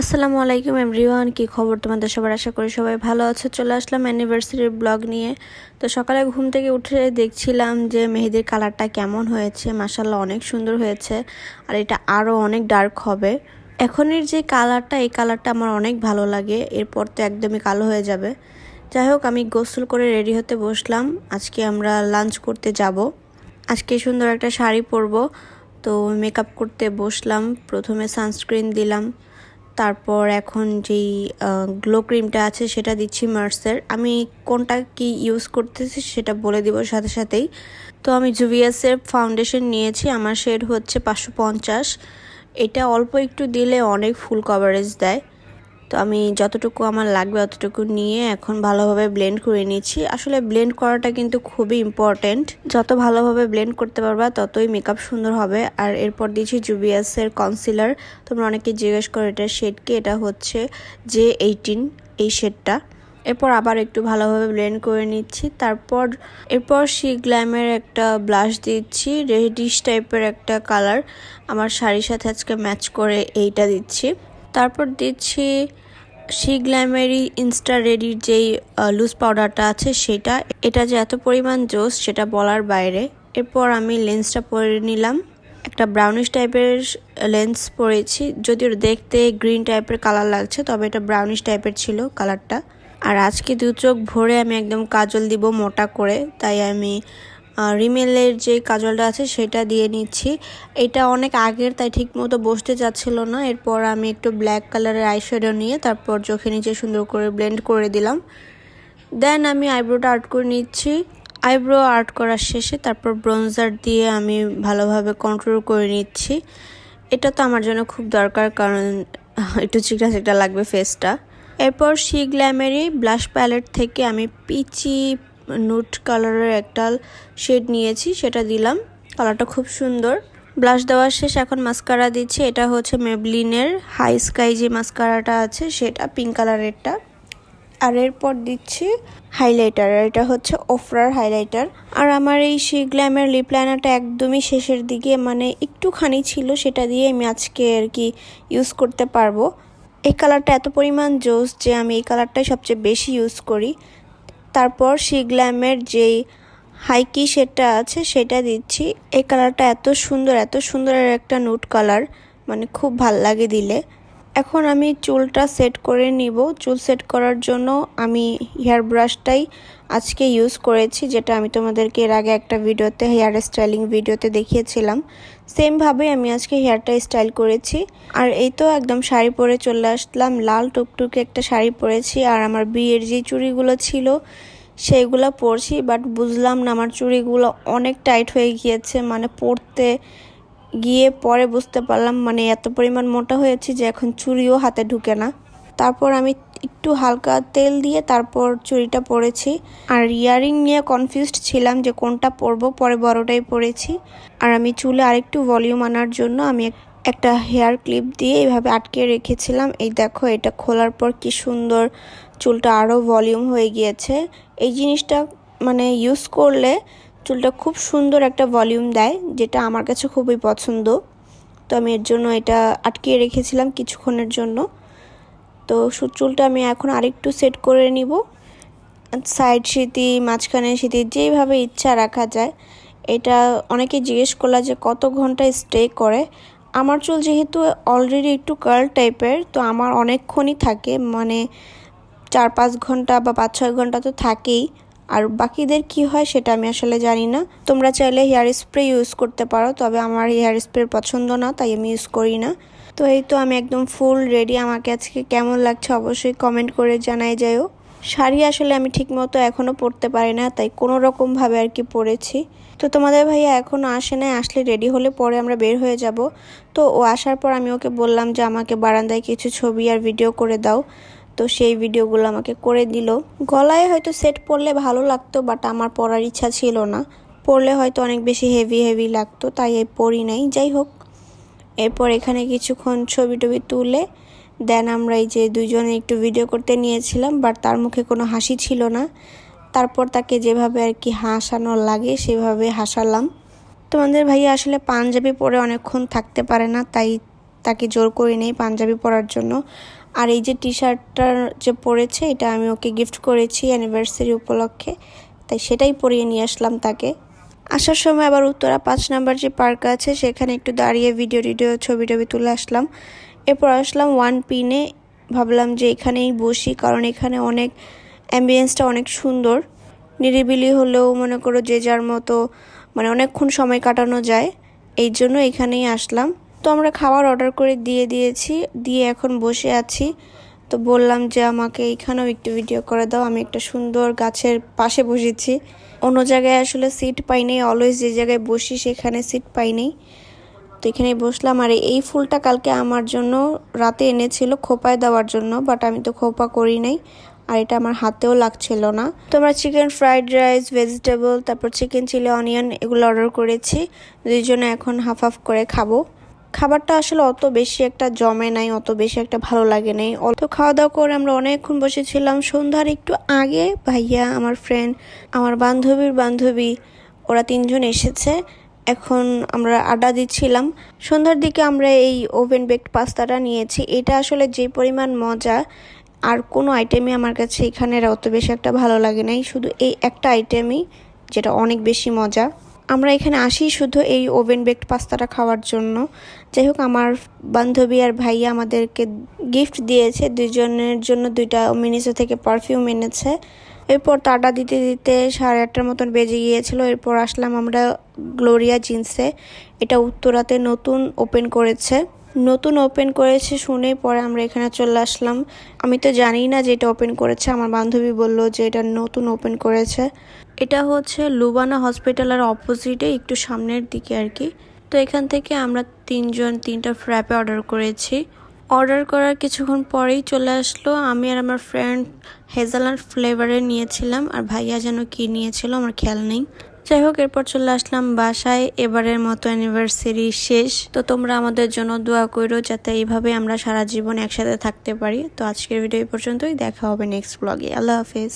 আসসালামু আলাইকুম এভরিওয়ান, কি খবর তোমাদের সবার? আশা করি সবাই ভালো আছো। চলে আসলাম অ্যানিভার্সারির ব্লগ নিয়ে। তো সকালে ঘুম থেকে উঠে দেখছিলাম যে মেহেদির কালারটা কেমন হয়েছে। মাসাল্লাহ অনেক সুন্দর হয়েছে আর এটা আরও অনেক ডার্ক হবে। এখনের যে কালারটা এই কালারটা আমার অনেক ভালো লাগে। এরপর তো একদমই কালো হয়ে যাবে। যাই হোক, আমি গোসল করে রেডি হতে বসলাম। আজকে আমরা লাঞ্চ করতে যাব। আজকে সুন্দর একটা শাড়ি পরবো। তো মেকআপ করতে বসলাম। প্রথমে সানস্ক্রিন দিলাম। তারপর এখন যেই গ্লো ক্রিমটা আছে সেটা দিচ্ছি মার্সের। আমি কোনটা কি ইউজ করতেছি সেটা বলে দিব সাথে সাথেই। তো আমি জুভিয়াসের ফাউন্ডেশন নিয়েছি, আমার শেড হচ্ছে পাঁচশো পঞ্চাশ। এটা অল্প একটু দিলে অনেক ফুল কভারেজ দেয়। তো আমি যতটুকু আমার লাগবে অতটুকু নিয়ে এখন ভালোভাবে ব্লেন্ড করে নিচ্ছি। আসলে ব্লেন্ড করাটা কিন্তু খুবই ইম্পর্টেন্ট যত ভালোভাবে ব্লেন্ড করতে পারবা, ততই মেকআপ সুন্দর হবে। আর এরপর দিচ্ছি জুবিয়াসের কনসিলার তোমরা অনেকে জিজ্ঞেস করো এটার শেডকে এটা হচ্ছে জে এইটিন এই শেডটা এরপর আবার একটু ভালোভাবে ব্লেন্ড করে নিচ্ছি। তারপর, এরপর সি গ্ল্যামের একটা ব্লাশ দিচ্ছি। রেডিশ টাইপের একটা কালার আমার শাড়ির সাথে আজকে ম্যাচ করে এইটা দিচ্ছি। তারপর দিচ্ছি সি গ্ল্যামেরি ইনস্টা রেডির যেই লুজ পাউডারটা আছে সেটা। এটা যে এত পরিমাণ জোস সেটা বলার বাইরে। এরপর আমি লেন্সটা পরে নিলাম। একটা ব্রাউনিশ টাইপের লেন্স পরেছি। যদিও দেখতে গ্রিন টাইপের কালার লাগছে, তবে এটা ব্রাউনিশ টাইপের ছিল কালারটা আর আজকে দু চোখ ভরে আমি একদম কাজল দিব মোটা করে, তাই আমি রিমেলের যে কাজলটা আছে সেটা দিয়ে নিচ্ছি। এটা অনেক আগের, তাই ঠিক মতো বসতে যাচ্ছিল না। এরপর আমি একটু ব্ল্যাক কালারের আইশ্যাডো নিয়ে তারপর চোখে নিচে সুন্দর করে ব্লেন্ড করে দিলাম। দেন আমি আইব্রোটা আর্ট করে নিচ্ছি। আইব্রো আর্ট করার শেষে তারপর ব্রোঞ্জার দিয়ে আমি ভালোভাবে কন্ট্রোল করে নিচ্ছি। এটা তো আমার জন্য খুব দরকার, কারণ একটু চিকটা চিকটা লাগবে ফেসটা এরপর শি গ্ল্যামেরি ব্লাশ প্যালেট থেকে আমি পিচি নুট কালারের একটা শেড নিয়েছি, সেটা দিলাম। কালারটা খুব সুন্দর। ব্লাশ দেওয়ার শেষ এখন মাস্কারা দিচ্ছি। এটা হচ্ছে মেবলিনের হাই স্কাই যে মাস্কারাটা আছে, সেটা পিঙ্ক কালারেরটা। আর এরপর দিচ্ছি হাইলাইটার এটা হচ্ছে ওফরার হাইলাইটার। আর আমার এই সি গ্ল্যামের লিপ লাইনারটা একদমই শেষের দিকে মানে একটুখানি ছিল, সেটা দিয়ে আমি আজকে আর কি ইউজ করতে পারব। এই কালারটা এত পরিমাণ জোস যে আমি এই কালারটাই সবচেয়ে বেশি ইউজ করি। তারপর সি গ্ল্যামের যেই হাইকি সেটটা আছে, সেটা দিচ্ছি। এই কালারটা এত সুন্দর এত সুন্দর একটা নুট কালার মানে খুব ভালো লাগে দিলে। এখন আমি চুলটা সেট করে নিব। চুল সেট করার জন্য আমি হেয়ার ব্রাশটাই আজকে ইউজ করেছি, যেটা আমি তোমাদেরকে এর আগে একটা ভিডিওতে, হেয়ার স্টাইলিং ভিডিওতে দেখিয়েছিলাম। সেমভাবে আমি আজকে হেয়ারটা স্টাইল করেছি। আর এই তো একদম শাড়ি পরে চলে আসলাম। লাল টুকটুকে একটা শাড়ি পরেছি আর আমার বিয়ের যে চুড়িগুলো ছিল সেইগুলো পরছি বাট বুঝলাম না আমার চুড়িগুলো অনেক টাইট হয়ে গিয়েছে। মানে পরতে গিয়ে পরে বুঝতে পারলাম মানে এত পরিমাণ মোটা হয়েছে যে এখন চুড়িও হাতে ঢুকে না। তারপর আমি একটু হালকা তেল দিয়ে তারপর চুড়িটা পরেছি। আর ইয়ারিং নিয়ে কনফিউজড ছিলাম যে কোনটা পরবো, পরে বড়টাই পরেছি। আর আমি চুলে আরেকটু ভলিউম আনার জন্য আমি একটা হেয়ার ক্লিপ দিয়ে এইভাবে আটকে রেখেছিলাম। এই দেখো, এটা খোলার পর কি সুন্দর চুলটা আরও ভলিউম হয়ে গিয়েছে। এই জিনিসটা মানে ইউজ করলে চুলটা খুব সুন্দর একটা ভলিউম দেয়, যেটা আমার কাছে খুবই পছন্দ। তো আমি এর জন্য এটা আটকিয়ে রেখেছিলাম কিছুক্ষণের জন্য। তো চুলটা আমি এখন আরেকটু সেট করে নিব। সাইড স্মৃতি মাঝখানে স্মৃতি যেভাবে ইচ্ছা রাখা যায়। এটা অনেকে জিজ্ঞেস করলা যে কত ঘণ্টা স্টে করে। আমার চুল যেহেতু অলরেডি একটু কার্ল টাইপের তো আমার অনেকক্ষণই থাকে। মানে চার পাঁচ ঘণ্টা বা পাঁচ ছয় ঘণ্টা তো থাকেই। আর বাকিদের কি হয় সেটা আমি আসলে জানি না। তোমরা চাইলে হেয়ার স্প্রে ইউজ করতে পারো, তবে আমার হেয়ার স্প্রে পছন্দ না, তাই আমি ইউজ করি না। তো এই তো আমি একদম ফুল রেডি আমাকে আজকে কেমন লাগছে অবশ্যই কমেন্ট করে জানাই যাইও শাড়ি আসলে আমি ঠিকমতো এখনও পরতে পারি না, তাই কোনো রকমভাবে আর কি পরেছি। তো তোমাদের ভাইয়া এখনও আসে নাই, আসলে রেডি হলে পরে আমরা বের হয়ে যাব। তো ও আসার পর আমি ওকে বললাম যে, আমাকে বারান্দায় কিছু ছবি আর ভিডিও করে দাও। তো সেই ভিডিওগুলো আমাকে করে দিল। গলায় হয়তো সেট পরলে ভালো লাগতো বাট আমার পরার ইচ্ছা ছিল না। পরলে হয়তো অনেক বেশি হেভি হেভি লাগতো, তাই এই পরি নাই। যাই হোক এরপর এখানে কিছুক্ষণ ছবি টবি তুলে দেন আমরা এই যে দুজনে একটু ভিডিও করতে নিয়েছিলাম বাট তার মুখে কোনো হাসি ছিল না। তারপর তাকে যেভাবে আর কি হাসানো লাগে, সেভাবে হাসালাম। তোমাদের ভাইয়া আসলে পাঞ্জাবি পরে অনেকক্ষণ থাকতে পারে না, তাই তাকে জোর করে নেই পাঞ্জাবি পরার জন্য। আর এই যে টি শার্টটার যে পরেছে, এটা আমি ওকে গিফট করেছি অ্যানিভার্সারি উপলক্ষে, তাই সেটাই পরিয়ে নিয়ে আসলাম তাকে। আসার সময় আবার উত্তরা পাঁচ নাম্বার যে পার্ক আছে, সেখানে একটু দাঁড়িয়ে ভিডিও টিডিও, ছবি টবি তুলে আসলাম। এরপর আসলাম ওয়ান পিনে ভাবলাম যে এখানেই বসি, কারণ এখানে অনেক অ্যাম্বিয়েন্সটা অনেক সুন্দর। নিরিবিলি হলেও মনে করো যে যার মতো মানে অনেকক্ষণ সময় কাটানো যায়। এই জন্য এখানেই আসলাম। তো আমরা খাবার অর্ডার করে দিয়ে দিয়েছি, দিয়ে এখন বসে আছি। তো বললাম যে, আমাকে এইখানেও একটু ভিডিও করে দাও। আমি একটা সুন্দর গাছের পাশে বসেছি। অন্য জায়গায় আসলে সিট পাই নেই। অলওয়েজ যে জায়গায় বসি, সেখানে সিট পাই নেই। তো এখানে বসলাম। আর এই ফুলটা কালকে আমার জন্য রাতে এনেছিল, খোপায় দেওয়ার জন্য বাট আমি তো খোপা করি নাই। আর এটা আমার হাতেও লাগছিল না। তো আমরা চিকেন ফ্রাইড রাইস ভেজিটেবল তারপর চিকেন চিলি অনিয়ন এগুলো অর্ডার করেছি। দুইজনে এখন হাফ হাফ করে খাব। খাবারটা আসলে অত বেশি একটা জমে নাই, অত বেশি একটা ভালো লাগে নাই। অত খাওয়া দাওয়া করে আমরা অনেকক্ষণ বসেছিলাম। সন্ধ্যার একটু আগে ভাইয়া, আমার ফ্রেন্ড আমার বান্ধবীর বান্ধবী, ওরা তিনজন এসেছে। এখন আমরা আড্ডা দিচ্ছিলাম। সন্ধ্যার দিকে আমরা এই ওভেন বেকড পাস্তাটা নিয়েছি। এটা আসলে যে পরিমাণ মজা, আর কোনো আইটেমই আমার কাছে এখানের অত বেশি একটা ভালো লাগে নাই। শুধু এই একটা আইটেমই যেটা অনেক বেশি মজা। আমরা এখানে আসি শুধু এই ওভেন বেকড পাস্তাটা খাওয়ার জন্য। যাই হোক, আমার বান্ধবী আর ভাইয়া আমাদেরকে গিফট দিয়েছে। দুজনের জন্য দুইটা মিনিসো থেকে পারফিউম এনেছে। এরপর তাডা দিতে দিতে সাড়ে আটটার মতন বেজে গিয়েছিল। এরপর আসলাম আমরা গ্লোরিয়া জিন্সে। এটা উত্তরাতে নতুন ওপেন করেছে। নতুন ওপেন করেছে শুনে পরে আমরা এখানে চলে আসলাম। আমি তো জানি না যে এটা ওপেন করেছে। আমার বান্ধবী বলল যে এটা নতুন ওপেন করেছে। এটা হচ্ছে লুবানা হসপিটালের অপোজিটে, একটু সামনের দিকে আর কি। তো এখান থেকে আমরা তিনজন, তিনটা ফ্র্যাপে অর্ডার করেছি। অর্ডার করার কিছুক্ষণ পরেই চলে আসলো। আমি আর আমার ফ্রেন্ড হেজালার ফ্লেভারে নিয়েছিলাম, আর ভাইয়া যেন কি নিয়েছিল আমার খেয়াল নেই। যাই হোক, এরপর চলে আসলাম বাসায়। এবারের মতো অ্যানিভার্সারি শেষ। তো তোমরা আমাদের জন্য দোয়া করো যাতে এইভাবে আমরা সারা জীবন একসাথে থাকতে পারি। তো আজকের ভিডিও এই পর্যন্তই। দেখা হবে নেক্সট ব্লগে আল্লাহ হাফিজ।